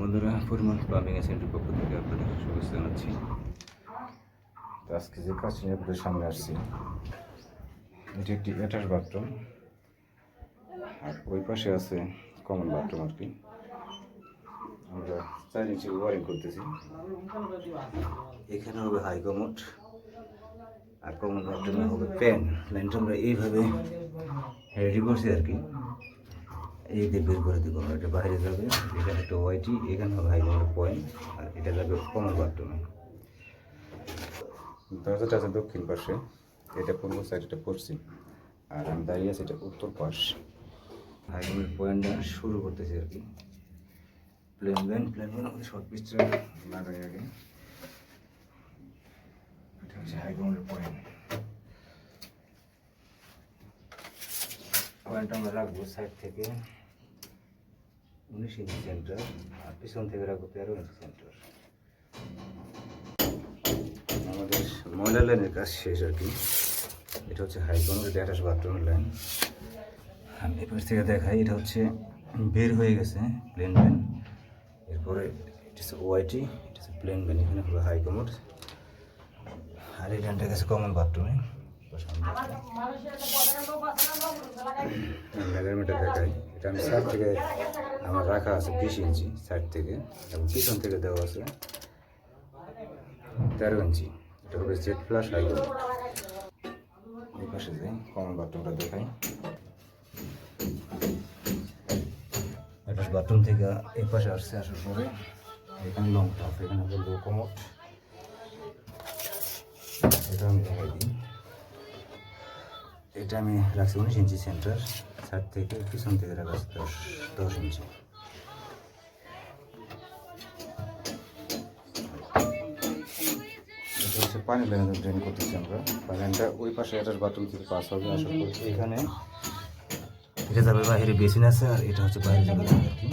বন্ধুরা পরিমাণ plumbing centre পক্ষ থেকে আপনাদের জানাচ্ছি। তো আজকে যে কাজ নিয়ে আপনাদের সামনে আসছি, এটি একটি অ্যাটাচ বাথরুম আর ওই পাশে আছে কমন বাথরুম আর কি। আমরা চার ইঞ্চি ওয়ারিং করতেছি। এখানে হবে হাই কমোড আর কমন বাথরুমে হবে প্যান লাইনটা আমরা এইভাবে রেডি করছি আর কি। এই দিয়ে বের করে দিব এটা বাইরে যাবে এখানে একটা ওয়াইটি এখানে হবে হাই কমন পয়েন্ট আর এটা যাবে কমন বাথরুমে দরজাটা আছে দক্ষিণ পাশে এটা পূর্ব সাইড এটা পশ্চিম আর আমি দাঁড়িয়ে আছি এটা উত্তর পাশ। হাই কমনের পয়েন্টটা শুরু করতেছি আর কি। প্লেন ব্যান প্লেন ব্যান আমাদের শর্ট পিসটা লাগাই আগে। এটা হচ্ছে হাই কমনের পয়েন্ট পয়েন্ট আমরা রাখব সাইড থেকে। উনিশ ইঞ্চি সেন্টার আর পিছন থেকে রাখব তেরো ইঞ্চি সেন্টার আমাদের ময়লা লাইনের কাজ শেষ আর কি। এটা হচ্ছে হাইকন এটা অ্যাটাচ বাথরুমের লাইন আমি এপাশ থেকে দেখাই, এটা হচ্ছে বের হয়ে গেছে প্লেন ব্যান এরপরে এটা হচ্ছে ওয়াইটি এটা হচ্ছে প্লেন ব্যান এখানে হাই কমোড আর এই লাইনটা গেছে কমন বাথরুমে মেজারমেন্টটা দেখাই। এটা আমি সাইড থেকে আমার রাখা আছে বিশ ইঞ্চি সাইড থেকে। এবং পিছন থেকে দেওয়া আছে তেরো ইঞ্চি। এটা হবে জেড প্লাস হাই এই পাশে যাই কমন বাথরুমটা দেখাই। এটা বাথরুম থেকে এই পাশে আসছে আসার পরে। এখানে লং টপ এখানে হবে লো কমোট। এটা আমি দেখাই দিই। এটা আমি রাখছি উনিশ ইঞ্চি সেন্টার সাইড থেকে পিছন থেকে রাখা আছে দশ দশ ইঞ্চি। হচ্ছে পানি লাইন ড্রেন করতেছি আমরা। লাইনটা ওই পাশে এটার বাথরুম থেকে পাস হবে আসার পর এখানে এটা যাবে বাইরে বেসিন আছে আর এটা হচ্ছে বাইরে যাবে আর কি।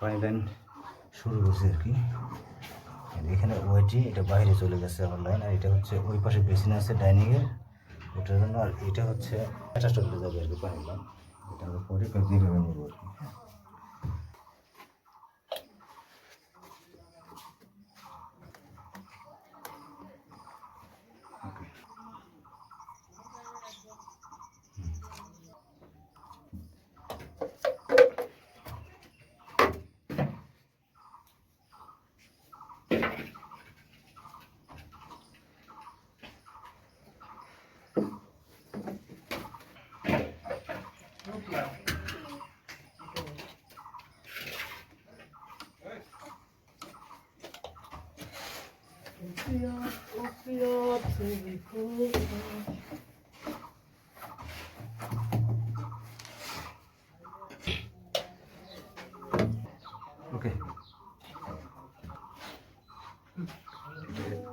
পানি লাইন শুরু করছে আর কি এখানে ওয়েটি, এটা বাইরে চলে গেছে আমার লাইন, আর এটা হচ্ছে ওই পাশে বেসিন আছে ডাইনিংয়ের ওটার জন্য আর এটা হচ্ছে এটা চলে যাবে আর কি পানি লাইন এটা আমরা পরে যেভাবে নেব আর কি. ওকে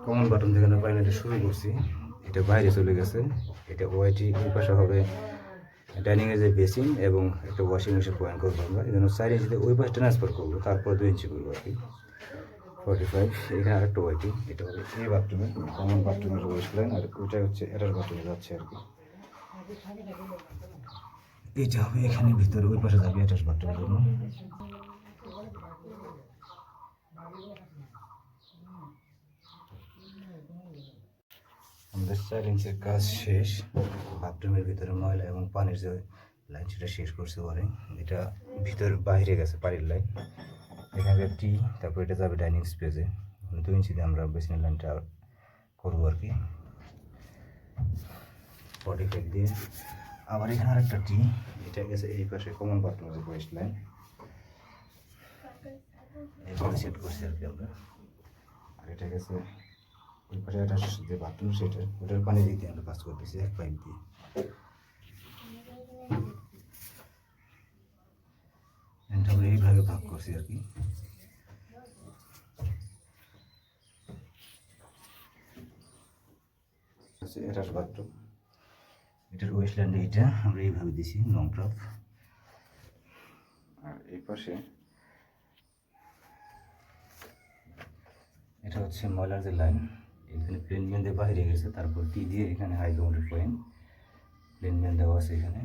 কমন বাটন যেখানে বাইনাটা শুরু করছি, এটা বাইরে চলে গেছে। এটা ওয়াইটি ওই পাশে হবে ডাইনিংয়ে যে বেসিন এবং একটা ওয়াশিং মেশিন পয়েন্ট করব আমরা। এই জন্য চার ইঞ্চিতে ওই পাশে ট্রান্সফার করব, তারপর দুই ইঞ্চি করব আর কি। ফর্টি ফাইভ এখানে আরেকটা ওয়াইটি এটা হবে এই বাথরুমে কমন লাইন আর ওইটা হচ্ছে এটার বাথরুমে যাচ্ছে আর কি। এইটা হবে এখানে ভিতরে, ওই পাশে যাবে অ্যাটাচ বাথরুমের জন্য। আমাদের চার কাজ শেষ। বাথরুমের ভিতরে ময়লা এবং পানির যে লাইন সেটা শেষ করছে ওয়ারিং এটা ভিতর বাইরে গেছে পানির লাইন এখানে টি তারপর এটা যাবে ডাইনিং স্পেসে দুই ইঞ্চিতে আমরা বেসিনের লাইনটা করব আর কি। ফর্টি ফাইভ দিয়ে। আবার এখানে আরেকটা টি এটা গেছে এই পাশে কমন বাথরুমের ওয়েস্ট লাইন এইভাবে সেট করছি আর কি আমরা। আর এটা গেছে ওই পাশে একটা যে বাথরুম সেটা, ওটার পানি দিয়ে আমরা কাজ করতেছি, এক পাইপ দিয়ে। আমরা এইভাবে ভাগ করছি আর কি। হচ্ছে এটার বাথরুম এটার ওয়েস্টল্যান্ডে আমরা এইভাবে দিছি লং টপ আর এই পাশে এটা হচ্ছে ময়লার যে লাইন এখানে প্লেন মেন দিয়ে বাইরে গেছে, তারপর টি দিয়ে এখানে হাই গ্রাউন্ডের পয়েন্ট প্লেন মেন দেওয়া আছে এখানে।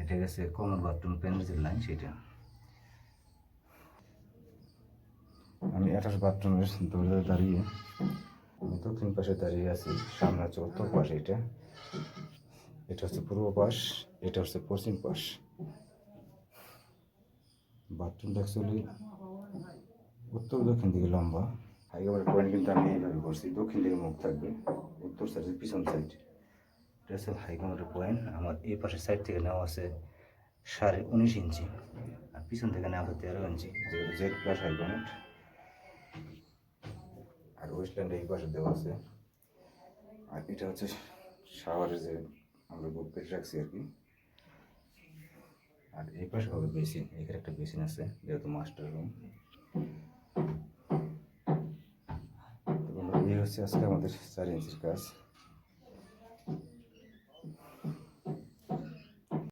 এটা গেছে কমন বাথরুম প্যানের যে লাইন সেটা। অ্যাটাচ বাথরুমের দৌড়ে দাঁড়িয়ে, আমি দক্ষিণ পাশে দাঁড়িয়ে আছি, সামনে হচ্ছে উত্তর পাশ এটা। এটা হচ্ছে পূর্ব পাশ, এটা হচ্ছে পশ্চিম পাশ। বাথরুমটা অ্যাকচুয়ালি উত্তর দক্ষিণ দিকে লম্বা। হাইগামের পয়েন্ট কিন্তু আমি এইভাবে করছি, দক্ষিণ দিকে মুখ থাকবে, উত্তর সাইডের পিছন সাইড এটা হচ্ছে হাইগামের পয়েন্ট আমার এই পাশের সাইড থেকে নেওয়া আছে সাড়ে উনিশ ইঞ্চি, আর পিছন থেকে নেওয়া আছে তেরো ইঞ্চি জেড প্লাস হাইগামেট আর ওয়েস্টল্যান্ডে এই পাশে দেওয়া আছে। আর এটা হচ্ছে শাওয়ারের যে আমরা বুক রাখছি আর কি। আর এই পাশে হবে বেসিন এখানে একটা বেসিন আছে, যেহেতু মাস্টার রুম এই হচ্ছে আজকে আমাদের চার ইঞ্চির কাজ।